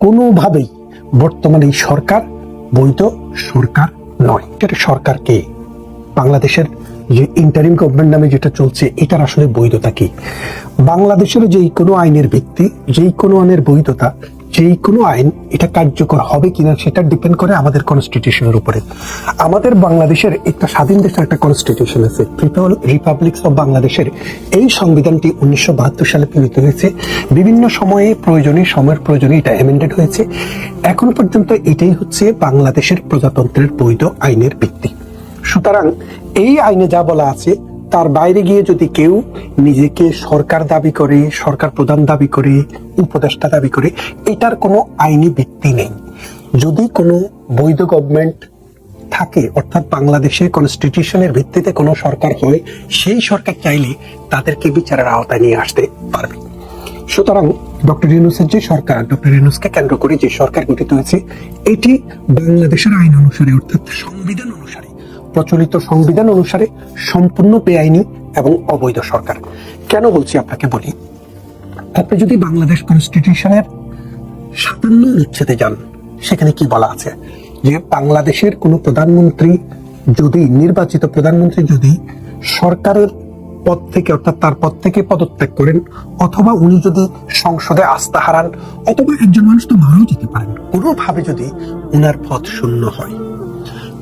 কোনোভাবেই বর্তমানে এই সরকার বৈধ সরকার নয়। এটা সরকার কে? বাংলাদেশের যে ইন্টারিম গভর্নমেন্ট নামে যেটা চলছে, এটার আসলে বৈধতা কি? বাংলাদেশের যেই কোনো আইনের ভিত্তি, যেই কোনো আইনের বৈধতা যেই কোনো আইন এটা কার্যকর হবে কিনা সেটা ডিপেন্ড করে আমাদের কনস্টিটিউশনের উপরে। আমাদের বাংলাদেশের একটা স্বাধীন দেশের একটা কনস্টিটিউশন আছে পিপল রিপাবলিক্স অফ বাংলাদেশের এই সংবিধানটি উনিশশো বাহাত্তর সালে প্রণীত হয়েছে। বিভিন্ন সময়ে প্রয়োজনে, সময়ের প্রয়োজনে এটা অ্যামেন্ডেড হয়েছে। এখন পর্যন্ত এটাই হচ্ছে বাংলাদেশের প্রজাতন্ত্রের বৈধ আইনের ভিত্তি। সুতরাং এই আইনে যা বলা আছে তার বাইরে গিয়ে যদি কেউ নিজেকে সরকার দাবি করে, সরকার প্রধান দাবি করে, উপদেষ্টা দাবি করে, এটার কোনো আইনি ভিত্তি নেই। যদি কোনো বৈধ গভর্নমেন্ট থাকে, অর্থাৎ বাংলাদেশের কনস্টিটিউশনের ভিত্তিতে কোনো সরকার হয়, সেই সরকার চাইলে তাদেরকে বিচারের আওতায় নিয়ে আসতে পারবে। সুতরাং ডক্টর ইউনুসের যে সরকার, ডক্টর ইউনুসকে কেন্দ্র করে যে সরকার গঠিত হয়েছে, এটি বাংলাদেশের আইন অনুসারে, অর্থাৎ সংবিধান অনুসারে প্রচলিত সংবিধান অনুসারে সম্পূর্ণ বেআইনি এবং অবৈধ সরকার। কেন বলছি আপনাকে বলি? আপনি যদি বাংলাদেশ কনস্টিটিউশনের সাতান্ন অনুচ্ছেদে যান, সেখানে কি বলা আছে? যে বাংলাদেশের কোনো প্রধানমন্ত্রী যদি, নির্বাচিত প্রধানমন্ত্রী যদি সরকারের পদ থেকে, অর্থাৎ তার পদ থেকে পদত্যাগ করেন, অথবা উনি যদি সংসদে আস্থা হারান, অথবা একজন মানুষ তো মারাও যেতে পারেন, কোনোভাবে যদি উনার পদ শূন্য হয়।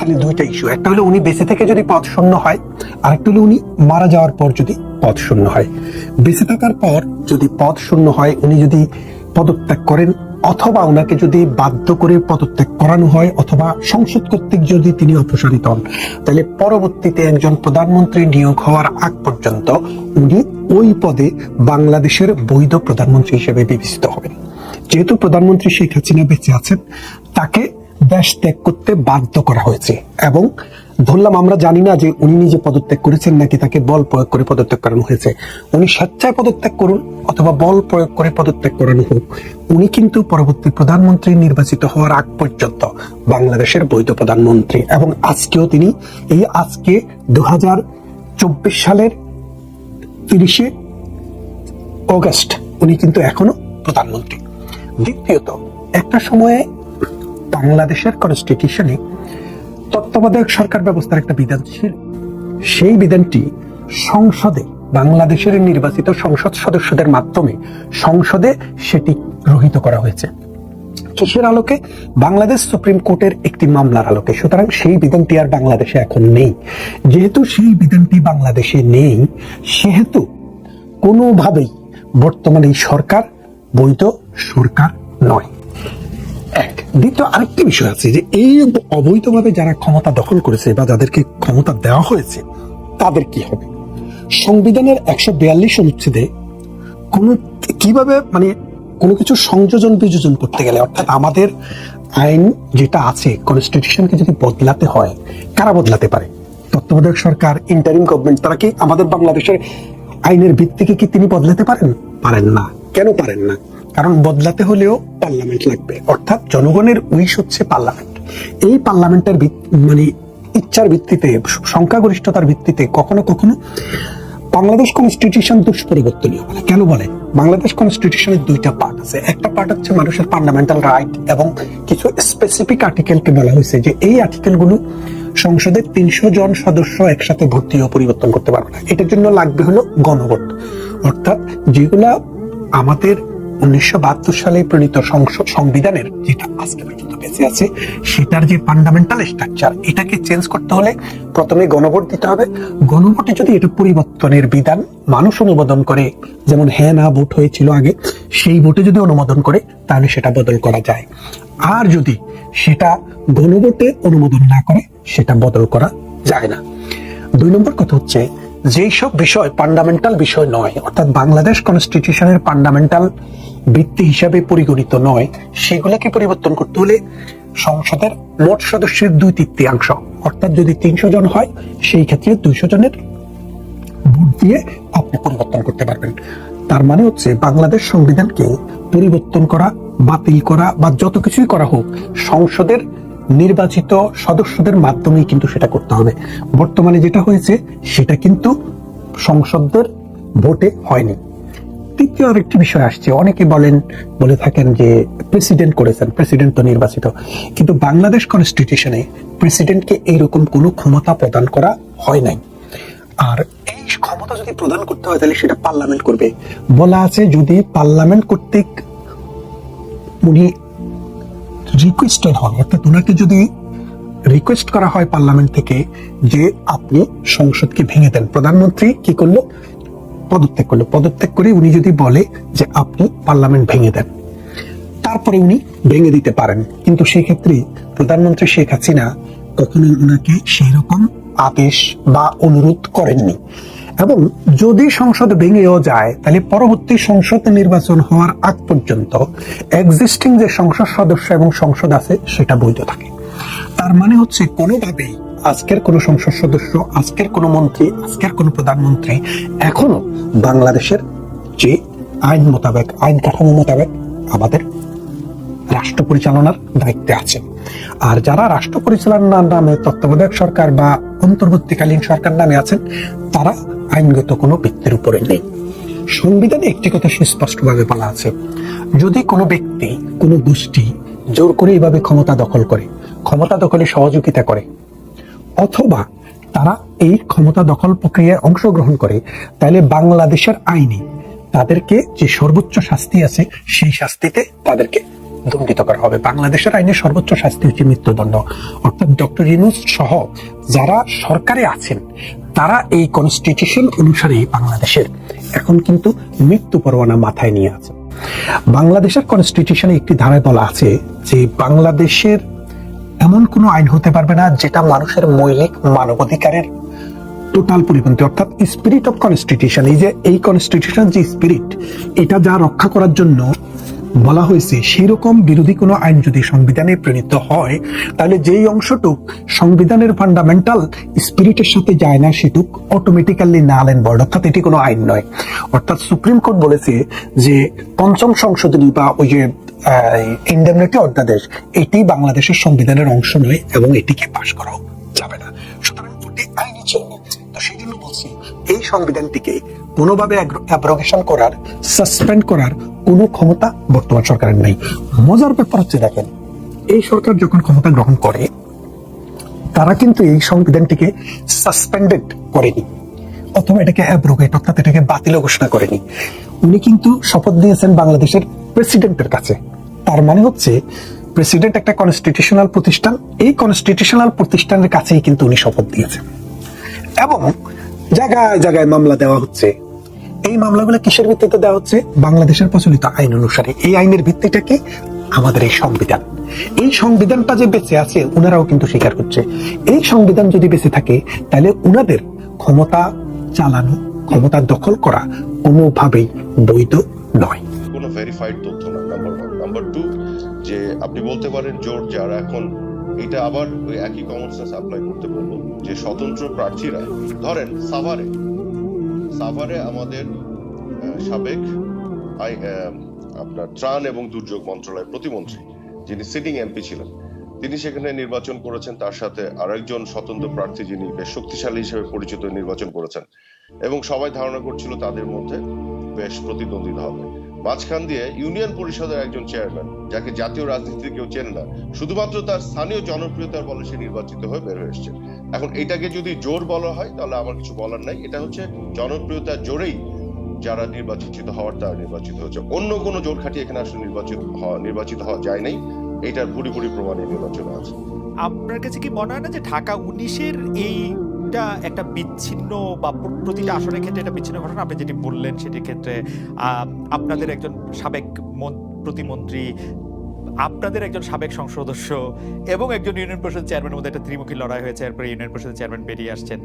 তাহলে দুইটা ইস্যু একটা হলো উনি বেঁচে থেকে যদি পদ শূন্য হয়, আরেকটা হলো উনি মারা যাওয়ার পর যদি পদ শূন্য হয়। বেঁচে থাকার পর যদি পদ শূন্য হয়, উনি যদি পদত্যাগ করেন, অথবা ওনাকে যদি বাধ্য করে পদত্যাগ করানো হয়, অথবা সংসদ কর্তৃক যদি তিনি অপসারিত হন, তাহলে পরবর্তীতে একজন প্রধানমন্ত্রী নিয়োগ হওয়ার আগ পর্যন্ত উনি ওই পদে বাংলাদেশের বৈধ প্রধানমন্ত্রী হিসেবে বিবেচিত হবেন। যেহেতু প্রধানমন্ত্রী শেখ হাসিনা বেঁচে আছেন, তাকে দেশ ত্যাগ করতে বাধ্য করা হয়েছে। এবং ধরলাম আমরা জানি না যে উনি নিজে পদত্যাগ করেছেন নাকি তাকে বল প্রয়োগ করে পদত্যাগ করানো হয়েছে। উনি স্বেচ্ছায় পদত্যাগ করুন অথবা বল প্রয়োগ করে পদত্যাগ করানো হোক। উনি কিন্তু পরবর্তী প্রধানমন্ত্রী নির্বাচিত হওয়ার আগ পর্যন্ত বাংলাদেশের বৈধ প্রধানমন্ত্রী। এবং আজকেও তিনি এই আজকে দু চব্বিশ সালের তিরিশে অগস্ট উনি কিন্তু এখনও প্রধানমন্ত্রী। দ্বিতীয়ত, একটা সময়ে বাংলাদেশের কনস্টিটিউশনে তত্ত্বাবধায়ক সরকার ব্যবস্থার একটা বিধান ছিল। সেই বিধানটি সংসদে, বাংলাদেশের নির্বাচিত সংসদ সদস্যদের মাধ্যমে সংসদে সেটি গৃহীত করা হয়েছে। কিসের আলোকে? বাংলাদেশ সুপ্রিম কোর্টের একটি মামলার আলোকে। সুতরাং সেই বিধানটি আর বাংলাদেশে এখন নেই। যেহেতু সেই বিধানটি বাংলাদেশে নেই, সেহেতু কোনোভাবেই বর্তমানে এই সরকার বৈধ সরকার নয়। এক। দ্বিতীয়, আরেকটি বিষয় আছে যে এই অবৈধভাবে যারা ক্ষমতা দখল করেছে বা যাদেরকে ক্ষমতা দেওয়া হয়েছে, তাদের কি হবে? সংবিধানের একশো বিয়াল্লিশ অনুচ্ছেদে কোন কীভাবে মানে কোনো কিছু সংযোজন বিযোজন করতে গেলে, অর্থাৎ আমাদের আইন যেটা আছে কনস্টিটিউশনকে যদি বদলাতে হয়, কারা বদলাতে পারে? তত্ত্বাবধায়ক সরকার ইন্টারিম গভর্নমেন্ট তারা কি আমাদের বাংলাদেশের আইনের ভিত্তিকে কি তিনি বদলাতে পারেন? পারেন না। কেন পারেন না? কারণ বদলাতে হলেও পার্লামেন্ট লাগবে। অর্থাৎ জনগণের উইশ হচ্ছে পার্লামেন্ট। এই পার্লামেন্টের মানে ইচ্ছার ভিত্তিতে, সংখ্যাগরিষ্ঠতার ভিত্তিতে কখনো কখনো বাংলাদেশ কনস্টিটিউশন দুষ্পরিবর্তনীয় বলে। কেন বলে? বাংলাদেশ কনস্টিটিউশনের দুইটা পার্ট আছে। একটা পার্ট হচ্ছে মানুষের ফান্ডামেন্টাল রাইট এবং কিছু স্পেসিফিক আর্টিকেলকে বলা হয়েছে যে এই আর্টিকেলগুলো সংসদের তিনশো জন সদস্য একসাথে ভর্তি ও পরিবর্তন করতে পারবে না। এটার জন্য লাগবে হলো গণভোট। অর্থাৎ যেগুলা আমাদের উনিশশো বাহাত্তর সালে প্রণীত সংসদ সংবিধানের যেটা আজকে পর্যন্ত বেঁচে আছে, সেটার যে ফান্ডামেন্টাল স্ট্রাকচার এটাকে চেঞ্জ করতে হলে প্রথমে গণভোট দিতে হবে। গণভোটে যদি এটা পরিবর্তনের বিধান মানুষ অনুমোদন করে, যেমন হ্যাঁ না, ভোট হয়েছিল আগে, সেই ভোটে যদি অনুমোদন করে, তাহলে সেটা বদল করা যায়। আর যদি সেটা গণভোটে অনুমোদন না করে, সেটা বদল করা যায় না। দুই নম্বর কথা হচ্ছে যেই সব বিষয় ফান্ডামেন্টাল বিষয় নয়, অর্থাৎ বাংলাদেশ কনস্টিটিউশনের ফান্ডামেন্টাল ভিত্তি হিসাবে পরিগণিত নয়, সেগুলোকে পরিবর্তন করতে হলে সংসদের মোট সদস্যের দুই তৃতীয়াংশ, অর্থাৎ যদি তিনশো জন হয়, সেই ক্ষেত্রে দুইশো জনের ভোট দিয়ে আপনি পরিবর্তন করতে পারবেন। তার মানে হচ্ছে বাংলাদেশ সংবিধানকে পরিবর্তন করা, বাতিল করা বা যত কিছুই করা হোক, সংসদের নির্বাচিত সদস্যদের মাধ্যমেই কিন্তু সেটা করতে হবে। বর্তমানে যেটা হয়েছে, সেটা কিন্তু সংসদের ভোটে হয়নি। তৃতীয় আরেকটি বিষয় আসছে। অনেকে বলেন, বলে থাকেন যে প্রেসিডেন্ট করেছেন, প্রেসিডেন্ট তো নির্বাচিত। কিন্তু বাংলাদেশ কনস্টিটিউশনে প্রেসিডেন্টকে এইরকম কোনো ক্ষমতা প্রদান করা হয় নাই। আর এই ক্ষমতা যদি প্রদান করতে হয়, তাহলে সেটা পার্লামেন্ট করবে। বলা আছে যদি পার্লামেন্ট কর্তৃক উনি রিকোয়েস্টেড হন অর্থাৎ ওনাকে যদি রিকোয়েস্ট করা হয় পার্লামেন্ট থেকে যে আপনি সংসদকে ভেঙে দেন, প্রধানমন্ত্রী কি করল? পদত্যাগ করল। পদত্যাগ করে উনি যদি বলে যে আপনি পার্লামেন্ট ভেঙে দেন, তারপরে উনি ভেঙে দিতে পারেন। কিন্তু সেক্ষেত্রে প্রধানমন্ত্রী শেখ হাসিনা কখনো ওনাকে সেই রকম আদেশ বা অনুরোধ করেননি। এবং যদি সংসদ ভেঙেও যায়, তাহলে পরবর্তী সংসদ নির্বাচন হওয়ার আগ পর্যন্ত এক্সিস্টিং যে সংসদ সদস্য এবং সংসদ আছে, সেটা বৈধ থাকে। তার মানে হচ্ছে কোনোভাবেই আজকের কোন সংসদ সদস্য, আজকের কোন মন্ত্রী, আজকের কোন প্রধানমন্ত্রী এখনও বাংলাদেশের যে আইন মোতাবেক, আইন কাঠামো মোতাবেক আমাদের রাষ্ট্র পরিচালনার দায়িত্বে আছেন আর যারা রাষ্ট্র পরিচালনার নামে তত্ত্বাবধায়ক সরকার বা অন্তর্বর্তীকালীন সরকার নামে আছেন, তারা আইনগত কোনো ব্যক্তির উপরে নেই। সংবিধানে একটি কথা সুস্পষ্টভাবে বলা আছে। যদি কোনো ব্যক্তি, কোনো গোষ্ঠী জোর করে এভাবে ক্ষমতা দখল করে, ক্ষমতা দখলে সহযোগিতা করে, অথবা তারা এই ক্ষমতা দখল প্রক্রিয়ায় অংশগ্রহণ করে, তাহলে বাংলাদেশের আইনে তাদেরকে যে সর্বোচ্চ শাস্তি আছে, সেই শাস্তিতে তাদেরকে দণ্ডিত করা হবে। বাংলাদেশের আইনে সর্বোচ্চ শাস্তি হচ্ছে মৃত্যুদণ্ড। অর্থাৎ ডক্টর ইউনুস সহ যারা সরকারে আছেন, তারা এই কনস্টিটিউশন অনুসারে বাংলাদেশের। এখন কিন্তু মৃত্যু পরোয়ানা মাথায় নিয়ে আছে। বাংলাদেশের কনস্টিটিউশনে একটি ধারায় বলা আছে যে বাংলাদেশের এমন কোনো আইন হতে পারবে না যেটা মানুষের মৌলিক মানবাধিকারের টোটাল পরিপন্থী। অর্থাৎ স্পিরিট অফ কনস্টিটিউশন এই যে এই কনস্টিটিউশন যে স্পিরিট এটা যা রক্ষা করার জন্য বলা হয়েছে সেই রকম বিরোধী কোনো আইন যদি সংবিধানে প্রণীত হয়, তাহলে যেই অংশটুক সংবিধানের ফান্ডামেন্টাল স্পিরিটের সাথে যায় না, সেটুক অটোমেটিক্যালি নাল এন্ড বর্ড। অর্থাৎ এটি কোনো আইন নয়। অর্থাৎ সুপ্রিম কোর্ট বলেছে যে পঞ্চম সংশোধনী বা ওই যে ইন্ডেমনিটি অধ্যাদেশ, এটি বাংলাদেশের সংবিধানের অংশ নয় এবং এটিকে পাশ করাও যাবে না। সুতরাং আইনি চিহ্ন, তো সেই জন্য বলছি, এই সংবিধানটিকে কোনোভাবে অ্যাব্রোগেশন করার সাসপেন্ড করার কোনো ক্ষমতা বর্তমান সরকারের নেই। মজার ব্যাপার হচ্ছে দেখেন, এই সরকার যখন ক্ষমতা গ্রহণ করে, তারা কিন্তু এই সংবিধানটিকে সাসপেন্ডেড করেনি, অথবা এটাকে অ্যাব্রোগেট অর্থাৎ এটাকে বাতিল ঘোষণা করেনি। উনি কিন্তু শপথ দিয়েছেন বাংলাদেশের প্রেসিডেন্টের কাছে। তার মানে হচ্ছে, প্রেসিডেন্ট একটা কনস্টিটিউশনাল প্রতিষ্ঠান, এই কনস্টিটিউশনাল প্রতিষ্ঠানের কাছেই কিন্তু উনি শপথ দিয়েছেন। এবং জায়গায় জায়গায় মামলা দেওয়া হচ্ছে। এই মামলাগুলো কিসের ভিত্তিতে দেওয়া হচ্ছে? বাংলাদেশের প্রচলিত আইন অনুসারে এই আইনের ভিত্তিটা কি? আমাদের এই সংবিধান। এই সংবিধানটা যে বেঁচে আছে ওনারাও কিন্তু স্বীকার করছে। এই সংবিধান যদি বেঁচে থাকে, তাহলে ওনাদের ক্ষমতা চালানো, ক্ষমতা দখল করা কোনোভাবেই বৈধ নয়। কোনো ভেরিফাইড তথ্য না নাম্বার ওয়ান নাম্বার টু যে আপনি বলতে পারেন, জোর যারা এখন এটা আবার ওই একই কমন সেন্স অ্যাপ্লাই করতে বলব যে স্বতন্ত্র প্রার্থীরা, ধরেন সাভারে সাভারে আমাদের সাবেক আপনার ত্রাণ এবং দুর্যোগ মন্ত্রণালয়ের প্রতিমন্ত্রী, যিনি সিটিং এমপি ছিলেন, তিনি সেখানে নির্বাচন করেছেন, তার সাথে আরেকজন স্বতন্ত্র প্রার্থী যিনি বেশ শক্তিশালী হিসেবে পরিচিত, নির্বাচন করেছেন। এবং সবাই ধারণা করছিল তাদের মধ্যে বেশ প্রতিদ্বন্দ্বিতা হবে। মাঝখান দিয়ে ইউনিয়ন পরিষদের একজন চেয়ারম্যান, যাকে জাতীয় রাজনীতিতে কেউ চেনে না, শুধুমাত্র তার স্থানীয় জনপ্রিয়তার বলে সে নির্বাচিত হয়ে বের হয়ে এসছে এখন এটাকে যদি জোর বলা হয়, তাহলে আমার কিছু বলার নাই। এটা হচ্ছে জনপ্রিয়তার জোরেই যারা নির্বাচিত হওয়ার, তারা নির্বাচিত হচ্ছে অন্য কোনো জোর খাটিয়ে এখানে আসলে নির্বাচিত হওয়া নির্বাচিত হওয়া যায় নাই। এটার ভুরি ভুরি প্রমাণ এই নির্বাচনে আছে। আপনার কাছে কি মনে হয় না যে ঢাকা উনিশের এইটা একটা বিচ্ছিন্ন বা প্রতিটা আসনের ক্ষেত্রে একটা বিচ্ছিন্ন ঘটনা। আপনি যেটি বললেন সেটির ক্ষেত্রে আপনাদের একজন সাবেক প্রতিমন্ত্রী আপনাদের একজন সাবেক সংসদ সদস্য এবং একজন ইউনিয়ন পরিষদ চেয়ারম্যানের মধ্যে একটা ত্রিমুখী লড়াই হয়েছে। এরপরে ইউনিয়ন পরিষদের চেয়ারম্যান বেরিয়ে আসছেন।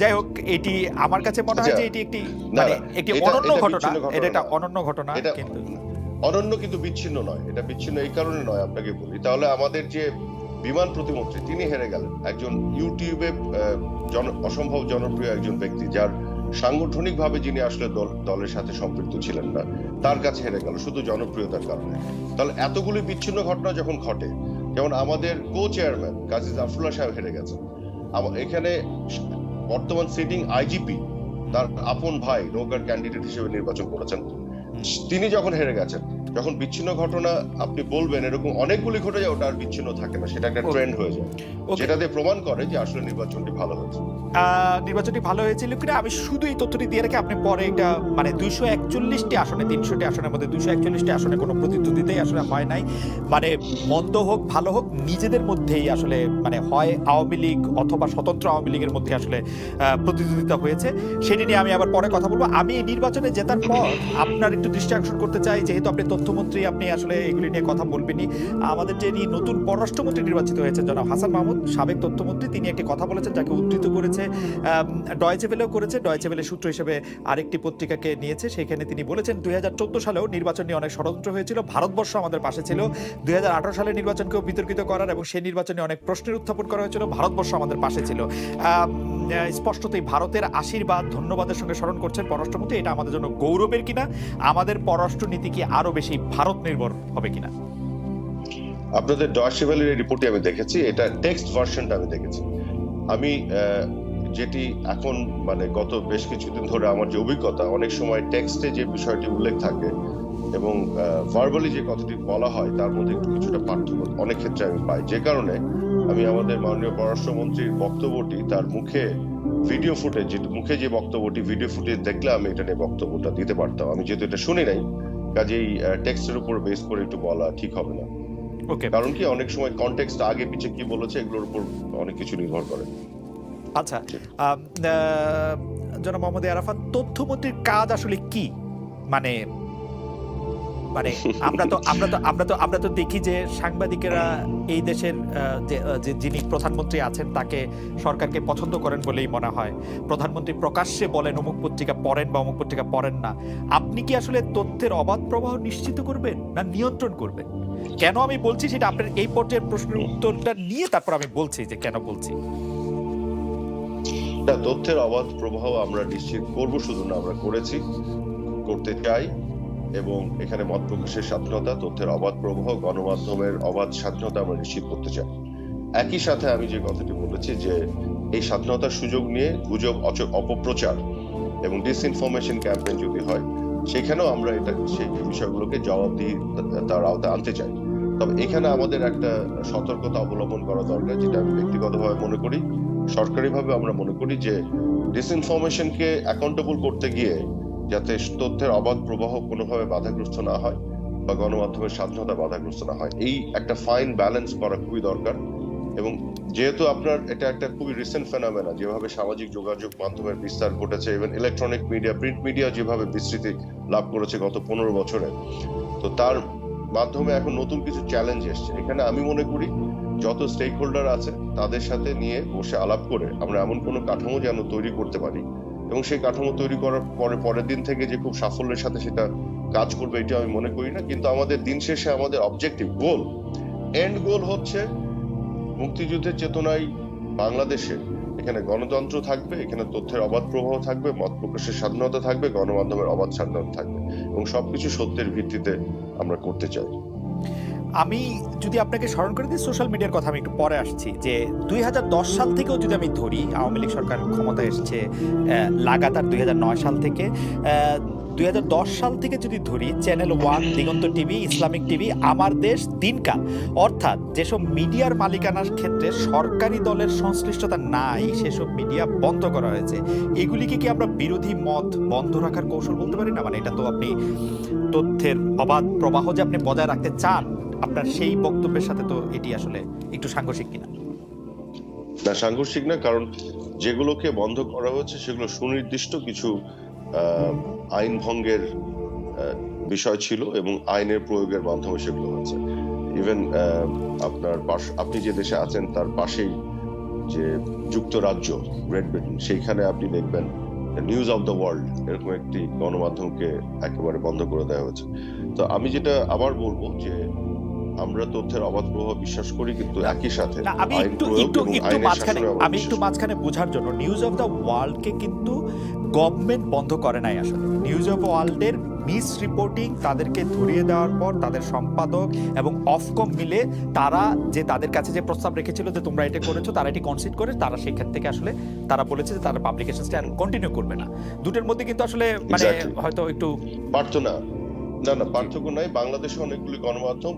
যাই হোক এটি আমার কাছে মনে হয় আচ্ছা, যে এটি একটি মানে একটি অনন্য ঘটনা। এটা একটা অনন্য ঘটনা কিন্তু অনন্য কিন্তু বিচ্ছিন্ন নয়। এটা বিচ্ছিন্ন এই কারণে নয় আপনাকে বলি। তাহলে আমাদের যে বিমান প্রতিমন্ত্রী, তিনি হেরে গেলেন। একজন ইউটিউবে অসম্ভব জনপ্রিয় একজন ব্যক্তি, যার সাংগঠনিকভাবে যিনি আসলে দলের সাথে সম্পৃক্ত ছিলেন না, তার কাছে হেরে গেল শুধু জনপ্রিয়তার কারণে। তাহলে এতগুলি বিচ্ছিন্ন ঘটনা যখন ঘটে, যেমন আমাদের কো চেয়ারম্যান কাজী জাফরুল্লাহ সাহেব হেরে গেছেন। এখানে বর্তমান সিটিং আইজিপি তার আপন ভাই, নৌকার ক্যান্ডিডেট হিসেবে নির্বাচন করেছেন। তিনি যখন হেরে গেছেন যখন বিচ্ছিন্ন ঘটনা আপনি বলবেন এরকম অনেকগুলি ঘটে যায় ওটা আর বিচ্ছিন্ন থাকে না সেটা একটা ট্রেন্ড হয়ে যায়. যেটা দিয়ে প্রমাণ করে যে আসলে নির্বাচনটি ভালো হয়েছে। নির্বাচনটি ভালো হয়েছিল কিনা আমি শুধু এই তথ্যটি দিয়ে রেখে আপনি পরে এটা মানে দুইশো একচল্লিশটি আসনে তিনশোটি আসনের মধ্যে দুইশো একচল্লিশটি আসনে কোনো প্রতিদ্বন্দ্বিতাই আসলে হয় নাই। মানে মন্দ হোক ভালো হোক নিজেদের মধ্যেই আসলে মানে হয় আওয়ামী লীগ অথবা স্বতন্ত্র আওয়ামী লীগের মধ্যে আসলে আহ, প্রতিদ্বন্দ্বিতা হয়েছে। সেটি নিয়ে আমি আবার পরে কথা বলব। আমি এই নির্বাচনে জেতার পর আপনার একটু দৃষ্টি আকর্ষণ করতে চাই, যেহেতু আপনি তথ্যমন্ত্রী, আপনি আসলে এগুলি নিয়ে কথা বলবেনই। আমাদের যিনি নতুন পররাষ্ট্রমন্ত্রী নির্বাচিত হয়েছে জনাব হাসান মাহমুদ, সাবেক তথ্যমন্ত্রী, তিনি একটি কথা বলেছেন যাকে উদ্ধৃত করেছে ডয়েচে ভেলেও করেছে। ডয়েচে সূত্র হিসেবে আরেকটি পত্রিকাকে নিয়েছে, সেখানে তিনি বলেছেন, দুই হাজার চোদ্দ সালেও নির্বাচন নিয়ে অনেক ষড়যন্ত্র হয়েছিল, ভারতবর্ষ আমাদের পাশে ছিল। দুই সালের নির্বাচনকেও বিতর্কিত করার এবং সেই নির্বাচনে অনেক প্রশ্নের উত্থাপন করা হয়েছিল, ভারতবর্ষ আমাদের পাশে ছিল। স্পষ্টতই ভারতের আশীর্বাদ, ধন্যবাদের সঙ্গে স্মরণ করছেন পররাষ্ট্রমন্ত্রী। এটা আমাদের জন্য গৌরবের কিনা? আমাদের পররাষ্ট্র নীতি কি আরও বেশি ভারত নির্ভর হবে কিনা? আপনাদের ডয়সেভেলের রিপোর্টটি আমি দেখেছি। এটা টেক্সট ভার্সনটা আমি দেখেছি। আমি যেটি এখন মানে গত বেশ কিছুদিন ধরে আমার যে অভিজ্ঞতা, অনেক সময় টেক্সটে যে বিষয়টি উল্লেখ থাকে এবং ভার্বালি যে কথাটি বলা হয়, তার মধ্যে একটু কিছুটা পার্থক্য অনেক ক্ষেত্রে আমি পাই। যে কারণে আমি আমাদের মাননীয় পররাষ্ট্রমন্ত্রীর বক্তব্যটি তার মুখে ভিডিও ফুটেজ মুখে যে বক্তব্যটি ভিডিও ফুটেজ দেখলে আমি এটা নিয়ে বক্তব্যটা দিতে পারতাম। আমি যেহেতু এটা শুনি নাই কাজেই টেক্সটের উপর বেস করে একটু বলা ঠিক হবে না। ওকে কারণ কি অনেক সময় কনটেক্সট আগে পিছে কি বলেছে এগুলোর উপর অনেক কিছু নির্ভর করে। আচ্ছা জনাব মোহাম্মদ আরাফাত তথ্যমন্ত্রীর কাজ আসলে কি? মানে মানে আমরা তো আমরা তো আমরা তো আমরা তো দেখি যে সাংবাদিকেরা এই দেশের যে যিনি প্রধানমন্ত্রী আছেন তাকে সরকারকে পছন্দ করেন বলেই মনে হয়। প্রধানমন্ত্রী প্রকাশ্যে বলেন অমুক পত্রিকা পড়েন বা অমুক পত্রিকা পড়েন না। আপনি কি আসলে তথ্যের অবাধ প্রবাহ নিশ্চিত করবেন না নিয়ন্ত্রণ করবেন? কেন আমি বলছি সেটা আপনার এই পর্যায়ের প্রশ্নের উত্তরটা নিয়ে তারপর আমি বলছি যে কেন বলছি? তথ্যের অবাধ প্রবাহ আমরা নিশ্চিত করব, শুধু না আমরা করেছি, করতে চাই। এবং এখানে মত প্রকাশের স্বাধীনতা, তথ্যের অবাধ প্রবাহ, গণমাধ্যমের অবাধ স্বাধীনতা আমরা নিশ্চিত করতে চাই। একই সাথে আমি যে কথাটি বলেছি যে এই স্বাধীনতার সুযোগ নিয়ে গুজব অপপ্রচার এবং ডিসইনফরমেশন ক্যাম্পেইন যদি হয়, সেখানেও আমরা এটা, সেই বিষয়গুলোকে জবাবদিহি তার আওতায় আনতে চাই। তবে এখানে আমাদের একটা সতর্কতা অবলম্বন করা দরকার, যেটা আমি ব্যক্তিগতভাবে মনে করি, সরকারিভাবে আমরা মনে করি যে ডিসইনফরমেশনকে অ্যাকাউন্টেবল করতে গিয়ে যাতে তথ্যের অবাধ প্রবাহ কোনোভাবে বাধাগ্রস্ত না হয় বা গণমাধ্যমের স্বাধীনতা বাধাগ্রস্ত না হয়। এই একটা ফাইন ব্যালেন্স করা খুবই দরকার এবং যেহেতু আপনার এটা একটা খুবই রিসেন্ট ফেনামেনা যেভাবে সামাজিক যোগাযোগ মাধ্যমের বিস্তার ঘটেছে even electronic media print media যেভাবে বিস্তৃতি লাভ করেছে গত পনেরো বছরে, তো তার মাধ্যমে এখন নতুন কিছু চ্যালেঞ্জ এসছে। এখানে আমি মনে করি যত স্টেক হোল্ডার আছে, তাদের সাথে নিয়ে বসে আলাপ করে আমরা এমন কোনো কাঠামো যেন তৈরি করতে পারি এবং সেই কাঠামো তৈরি করার পরে, পরের দিন থেকে যে খুব সাফল্যের সাথে সেটা কাজ করবে এটা আমি মনে করি না। কিন্তু আমাদের দিন শেষে আমাদের অবজেক্টিভ গোল এন্ড গোল হচ্ছে মুক্তিযুদ্ধের চেতনায় বাংলাদেশে। এখানে গণতন্ত্র থাকবে, এখানে তথ্যের অবাধ প্রবাহ থাকবে, মত প্রকাশের স্বাধীনতা থাকবে, গণমাধ্যমের অবাধ স্বাধীনতা থাকবে। এবং সবকিছু সত্যের ভিত্তিতে আমরা করতে চাই। আমি যদি আপনাকে স্মরণ করে দিই সোশ্যাল মিডিয়ার কথা আমি একটু পরে আসছি, যে দুই হাজার দশ সাল থেকেও যদি আমি ধরি, আওয়ামী লীগ সরকার ক্ষমতায় এসছে লাগাতার দুই হাজার নয় সাল থেকে দুই হাজার দশ সাল থেকে যদি ধরি channel one Diganta TV, Islamic TV, Amar Desh Dinkal. অর্থাৎ যেসব মিডিয়ার মালিকানার ক্ষেত্রে সরকারি দলের সংশ্লিষ্টতা নাই, সেসব মিডিয়া বন্ধ করা হয়েছে। এগুলিকে কি আমরা বিরোধী মত বন্ধ রাখার কৌশল বলতে পারি না? মানে এটা তো আপনি তথ্যের অবাধ প্রবাহ যে আপনি বজায় রাখতে চান আপনার সেই বক্তব্যের সাথে তো এটি আসলে একটু সাংঘর্ষিক কিনা? না, সাংঘর্ষিক না, কারণ যেগুলোকে বন্ধ করা হচ্ছে সেগুলো সুনির্দিষ্ট কিছু আইন ভঙ্গের বিষয় ছিল এবং আইনের প্রয়োগের মাধ্যমে সেগুলো হচ্ছে ইভেন আপনার পাশ- আপনি যে দেশে আছেন তার পাশেই যে যুক্তরাজ্য গ্রেট ব্রিটেন সেইখানে আপনি দেখবেন নিউজ অফ দ্য ওয়ার্ল্ড এরকম একটি গণমাধ্যমকে একেবারে বন্ধ করে দেওয়া হয়েছে। তো আমি যেটা আবার বলব যে আমরা তথ্যের অবাধ প্রভাব বিশ্বাস করি কিন্তু একই সাথে আমি একটু একটু একটু মাঝখানে আমি একটু মাঝখানে বোঝার জন্য নিউজ অফ দ্য ওয়ার্ল্ডকে কিন্তু গভর্নমেন্ট বন্ধ করে নাই আসলে। নিউজ অফ ওয়ার্ল্ডের মিস রিপোর্টিং তাদেরকে ধরিয়ে দেওয়ার পর তাদের সম্পাদক এবং অফকম মিলে তারা যে তাদের কাছে যে প্রস্তাব রেখেছিল যে তোমরা এটা করেছ তারা এটি কনসিড করে তারা সেখান থেকে আসলে তারা বলেছে যে তারা পাবলিকেশনটা কন্টিনিউ করবে না। দুটোর মধ্যে কিন্তু আসলে মানে হয়তো একটু পারতো না। না না পার্থক্য নাই। বাংলাদেশে অনেকগুলি গণমাধ্যম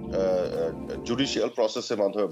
জুডিশিয়াল প্রসেসের মাধ্যমে